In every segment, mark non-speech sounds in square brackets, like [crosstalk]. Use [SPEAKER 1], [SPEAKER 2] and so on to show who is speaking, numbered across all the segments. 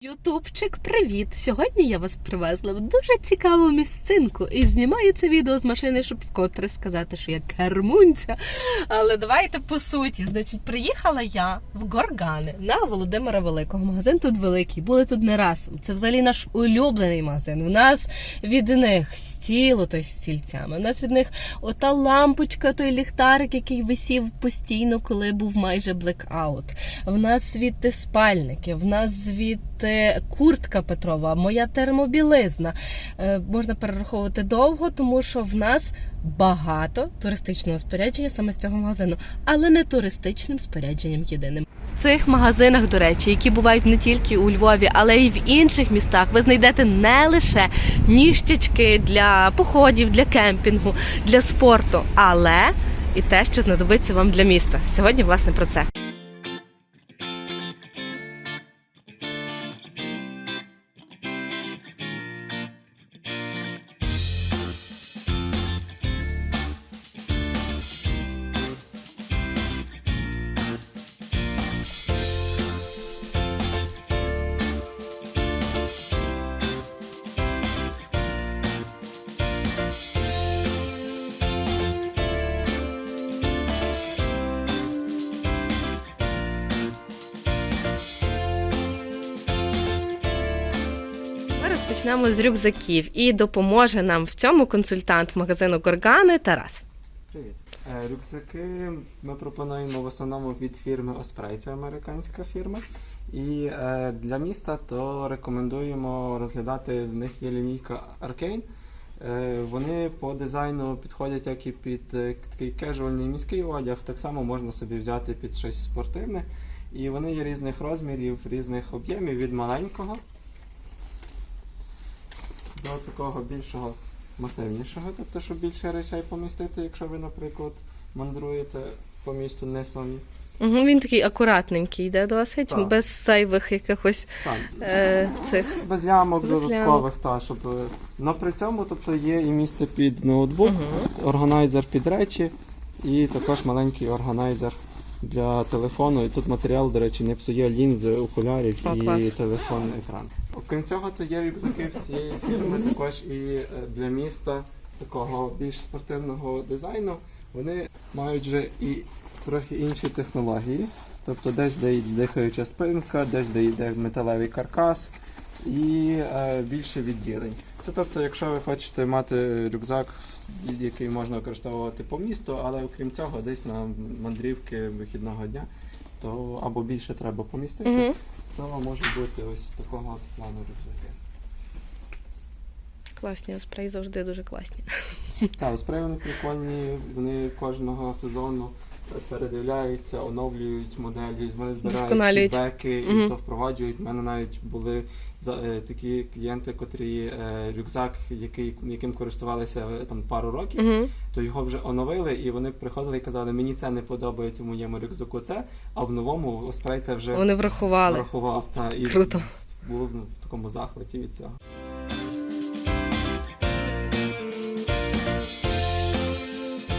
[SPEAKER 1] Ютубчик, привіт! Сьогодні я вас привезла в дуже цікаву місцинку і знімаю це відео з машини, щоб вкотре сказати, що я кермунця. Але давайте по суті. Значить, приїхала я в Горгани на Володимира Великого. Магазин тут великий, були тут не раз. Це взагалі наш улюблений магазин. У нас від них стіл той з стільцями. У нас від них ота лампочка, той ліхтарик, який висів постійно, коли був майже блекаут. В нас звідти спальники, в нас звідти куртка Петрова, моя термобілизна. Е, можна перераховувати довго, тому що в нас багато туристичного спорядження саме з цього магазину, але не туристичним спорядженням єдиним. В цих магазинах, до речі, які бувають не тільки у Львові, але й в інших містах, ви знайдете не лише ніштячки для походів, для кемпінгу, для спорту, але і те, що знадобиться вам для міста. Сьогодні, власне, про це. Ми розпочнемо з рюкзаків і допоможе нам в цьому консультант магазину Горгани Тарас.
[SPEAKER 2] Привіт. Е, Рюкзаки ми пропонуємо в основному від фірми Osprey, це американська фірма. І е, для міста то рекомендуємо розглядати в них є лінійка Arcane. Е, вони по дизайну підходять як і під такий кежуальний міський одяг, так само можна собі взяти під щось спортивне. І вони є різних розмірів, різних об'ємів від маленького до такого більшого масивнішого, тобто, щоб більше речей помістити, якщо ви, наприклад, мандруєте по місту не самі.
[SPEAKER 1] Угу, він такий акуратненький, йде досить,
[SPEAKER 2] Так.
[SPEAKER 1] без зайвих якихось
[SPEAKER 2] Так,
[SPEAKER 1] е, цих.
[SPEAKER 2] без лямок
[SPEAKER 1] без
[SPEAKER 2] додаткових, та, щоб. е, Но при цьому тобто, є і місце під ноутбук, органайзер під речі, і також маленький органайзер для телефону. І тут матеріал, до речі, не псує лінзи, окулярів
[SPEAKER 1] О,
[SPEAKER 2] і
[SPEAKER 1] клас.
[SPEAKER 2] телефон екран. Окрім цього, то є рюкзаки в цієї фірми також і е, для міста такого більш спортивного дизайну. Вони мають вже і трохи інші технології. Тобто десь де йде дихаюча спинка, десь де йде металевий каркас і е, більше відділень. Це тобто, якщо ви хочете мати рюкзак, який можна використовувати по місту, але окрім цього, десь на мандрівки вихідного дня, то або більше треба помістити,
[SPEAKER 1] Угу.
[SPEAKER 2] то може бути ось такого от плану рюкзаки.
[SPEAKER 1] Класні оспрей завжди дуже класні.
[SPEAKER 2] Так, спреї вони прикольні, вони кожного сезону передивляються, оновлюють моделі, вони збирають фідбеки і
[SPEAKER 1] Мгм.
[SPEAKER 2] то впроваджують. У мене навіть були е, такі клієнти, котрі е, рюкзак, який, яким користувалися е, там пару років,
[SPEAKER 1] Угу.
[SPEAKER 2] то його вже оновили, і вони приходили і казали, мені це не подобається в моєму рюкзаку, це, а в новому Оспрей це вже
[SPEAKER 1] Вони врахували.
[SPEAKER 2] врахував. Та, і
[SPEAKER 1] Круто.
[SPEAKER 2] був в такому захваті від цього.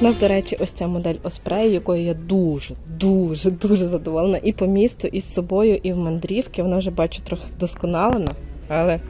[SPEAKER 1] Нас, до речі, ось ця модель Оспрей, якою я дуже, дуже, дуже задоволена і по місту, і з собою, і в мандрівки. Вона вже бачу трохи вдосконалена, але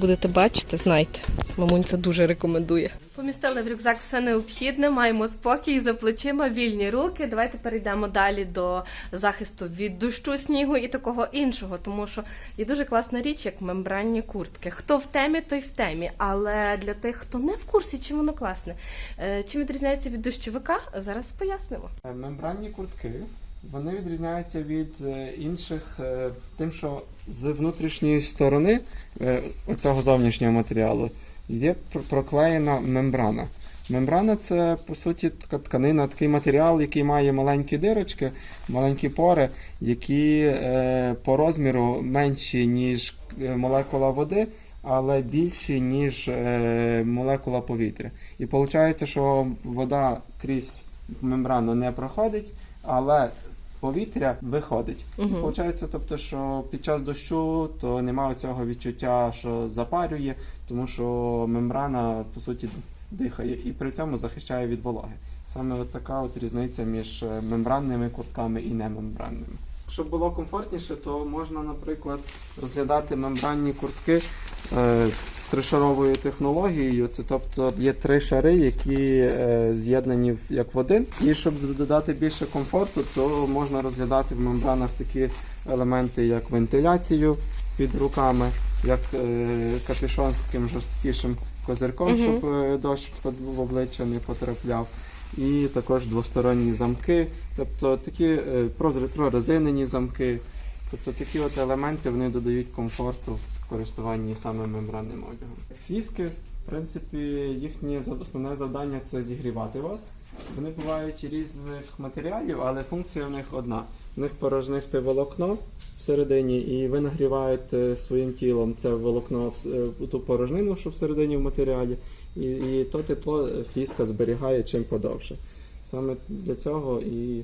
[SPEAKER 1] будете бачити, знайте. Мамунь це дуже рекомендує. Помістили в рюкзак все необхідне, маємо спокій за плечима, вільні руки. Давайте перейдемо далі до захисту від дощу, снігу і такого іншого, тому що є дуже класна річ, як мембранні куртки. Хто в темі, той в темі. Але для тих, хто не в курсі, чим воно класне, Е, Чим відрізняється від дощовика? Зараз пояснимо.
[SPEAKER 2] Е, Мембранні куртки вони відрізняються від е, інших тим, що з внутрішньої сторони оцього зовнішнього матеріалу є проклеєна мембрана. Мембрана це по суті така тканина, такий матеріал, який має маленькі дирочки, маленькі пори, які е, по розміру менші, ніж е, молекула води, але більші, ніж е, молекула повітря. І виходить, що вода крізь мембрану не проходить, але повітря виходить. І виходить, тобто, що під час дощу то немає цього відчуття, що запарює, тому що мембрана по суті дихає і при цьому захищає від вологи. Саме от така от різниця між е, мембранними куртками і немембранними. щоб було комфортніше, то можна, наприклад, розглядати мембранні куртки з тришаровою технологією. Це тобто є три шари, які е, з'єднані як в один. І щоб додати більше комфорту, то можна розглядати в мембранах такі елементи, як вентиляцію під руками, як е, капюшон з таким жорсткішим козирком,
[SPEAKER 1] Мгм.
[SPEAKER 2] щоб е, дощ в обличчя не потрапляв. І також двосторонні замки, тобто такі е, прорезинені замки. Тобто такі от елементи вони додають комфорту в користуванні саме мембранним одягом. Фіски, в принципі, їхнє основне завдання це зігрівати вас. Вони бувають різних матеріалів, але функція в них одна. В них порожнисте волокно всередині, і ви нагріваєте своїм тілом це волокно ту порожнину, що всередині в матеріалі, і, і то тепло фіска зберігає чим подовше. Саме для цього і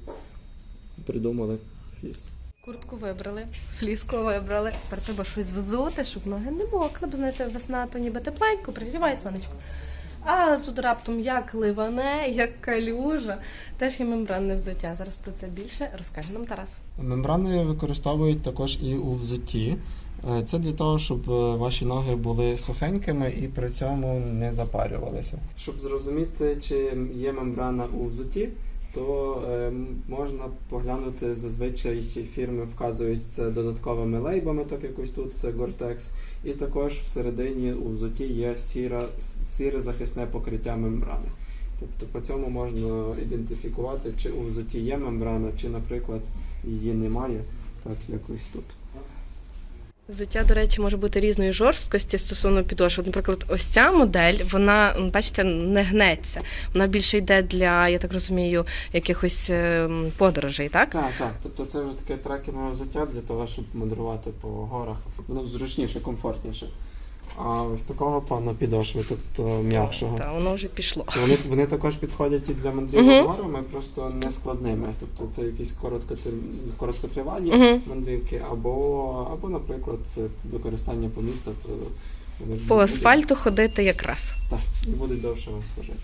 [SPEAKER 2] придумали фіс.
[SPEAKER 1] Куртку вибрали, фліску вибрали. Тепер треба щось взути, щоб ноги не мокли, бо знаєте, весна то ніби тепленько, пригріває сонечко. А тут раптом як ливане, як калюжа, теж є мембранне взуття. Зараз про це більше розкаже нам Тарас.
[SPEAKER 2] Мембрани використовують також і у взутті. Е, Це для того, щоб е, ваші ноги були сухенькими і при цьому не запарювалися. Щоб зрозуміти, чи є мембрана у взутті, то е, можна поглянути зазвичай фірми вказують це додатковими лейбами, так як ось тут це Gore-Tex. І також всередині у взуті є сіра, сіре захисне покриття мембрани. Тобто по цьому можна ідентифікувати, чи у взуті є мембрана, чи, наприклад, її немає, так як ось тут.
[SPEAKER 1] Взуття, до речі, може бути різної жорсткості стосовно підошви. Наприклад, ось ця модель, вона, бачите, не гнеться. Вона більше йде для, я так розумію, якихось ем, подорожей, так?
[SPEAKER 2] Так, так. Тобто це вже таке трекінгове взуття для того, щоб мандрувати по горах. Воно зручніше, комфортніше. А ось такого плану підошви, тобто м'якшого.
[SPEAKER 1] Та воно вже пішло.
[SPEAKER 2] Вони, вони також підходять і для мандрівок горами, просто не складними. Тобто це якісь короткотри- короткотривалі
[SPEAKER 1] -huh.
[SPEAKER 2] мандрівки, або, або, наприклад, це використання по місту, то вони
[SPEAKER 1] По асфальту ходити якраз.
[SPEAKER 2] Так, і будуть довше вам служити.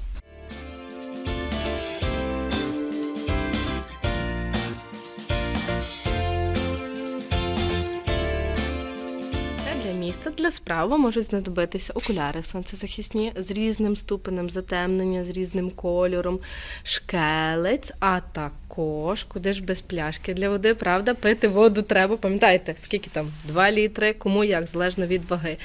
[SPEAKER 1] Для справи можуть знадобитися окуляри сонцезахисні з різним ступенем затемнення, з різним кольором, шкелець, а також куди ж без пляшки для води, правда, пити воду треба. Пам'ятаєте, скільки там? 2 літри, кому як, залежно від ваги.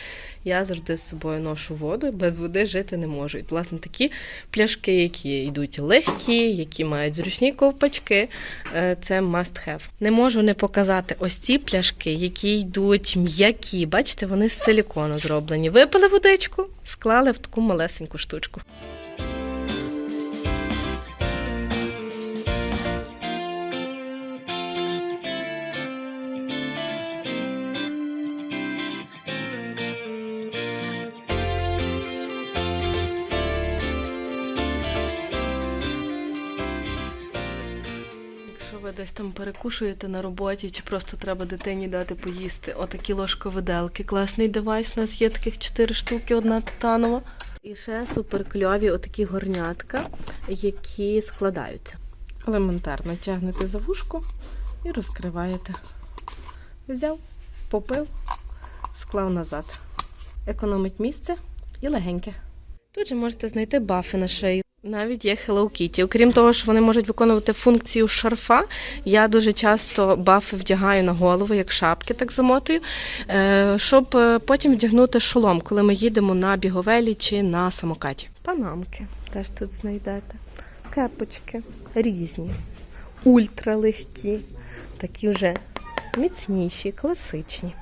[SPEAKER 1] Я завжди з собою ношу воду, без води жити не можу. І, власне, такі пляшки, які йдуть легкі, які мають зручні ковпачки, е, це must have. Не можу не показати ось ці пляшки, які йдуть м'які. Бачите, вони з силікону зроблені. Випили водичку, склали в таку малесеньку штучку. Десь там перекушуєте на роботі, чи просто треба дитині дати поїсти, отакі ложковиделки. Класний девайс. У нас є таких 4 штуки, одна титанова. І ще суперкльові отакі горнятка, які складаються. Елементарно тягнете за вушку і розкриваєте. Взяв, попив, склав назад. Економить місце і легеньке. Тут же можете знайти бафи на шию. Навіть є Hello Kitty. Окрім того, що вони можуть виконувати функцію шарфа, я дуже часто бафи вдягаю на голову, як шапки, так замотую, е, щоб е, потім вдягнути шолом, коли ми їдемо на біговелі чи на самокаті. Панамки теж тут знайдете. Кепочки різні, ультралегкі, такі вже міцніші, класичні.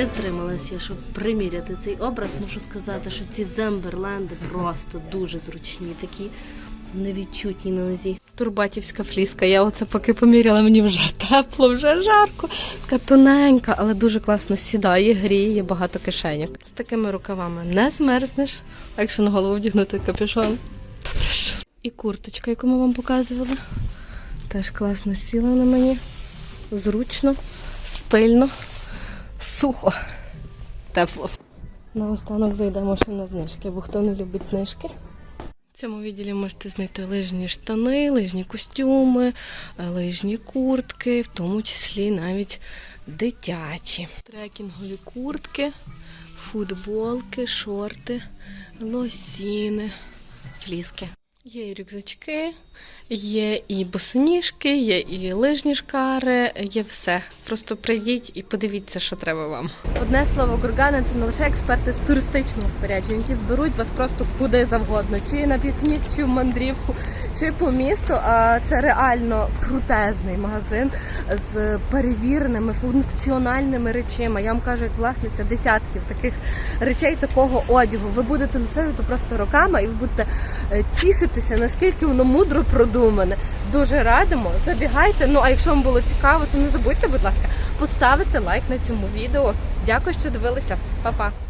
[SPEAKER 1] Не втрималась я, щоб приміряти цей образ. Мушу сказати, що ці земберленди просто дуже зручні, такі невідчутні на нозі. Турбатівська фліска. Я оце поки поміряла, мені вже [laughs] тепло, вже жарко. Така тоненька, але дуже класно сідає, гріє, багато кишеньок. З такими рукавами не змерзнеш, а якщо на голову вдягнути капюшон, то теж. І курточка, яку ми вам показували. Теж класно сіла на мені. Зручно, стильно, сухо, тепло. Наостанок зайдемо ще на знижки, бо хто не любить знижки. В цьому відділі можете знайти лижні штани, лижні костюми, лижні куртки, в тому числі навіть дитячі. Трекінгові куртки, футболки, шорти, лосіни, фліски. Є і рюкзачки, є і босоніжки, є і лижні шкари, є все. Просто прийдіть і подивіться, що треба вам. Одне слово, гургани це не лише експерти з туристичного спорядження, які зберуть вас просто куди завгодно, чи на пікнік, чи в мандрівку, чи по місту. А це реально крутезний магазин з перевіреними функціональними речима. Я вам кажу, як власниця десятків таких речей, такого одягу. Ви будете носити то просто роками, і ви будете е, тішитися, наскільки воно мудро продумане. Дуже радимо. Забігайте. Ну а якщо вам було цікаво, то не забудьте, будь ласка, поставити лайк на цьому відео. Дякую, що дивилися. Па-па!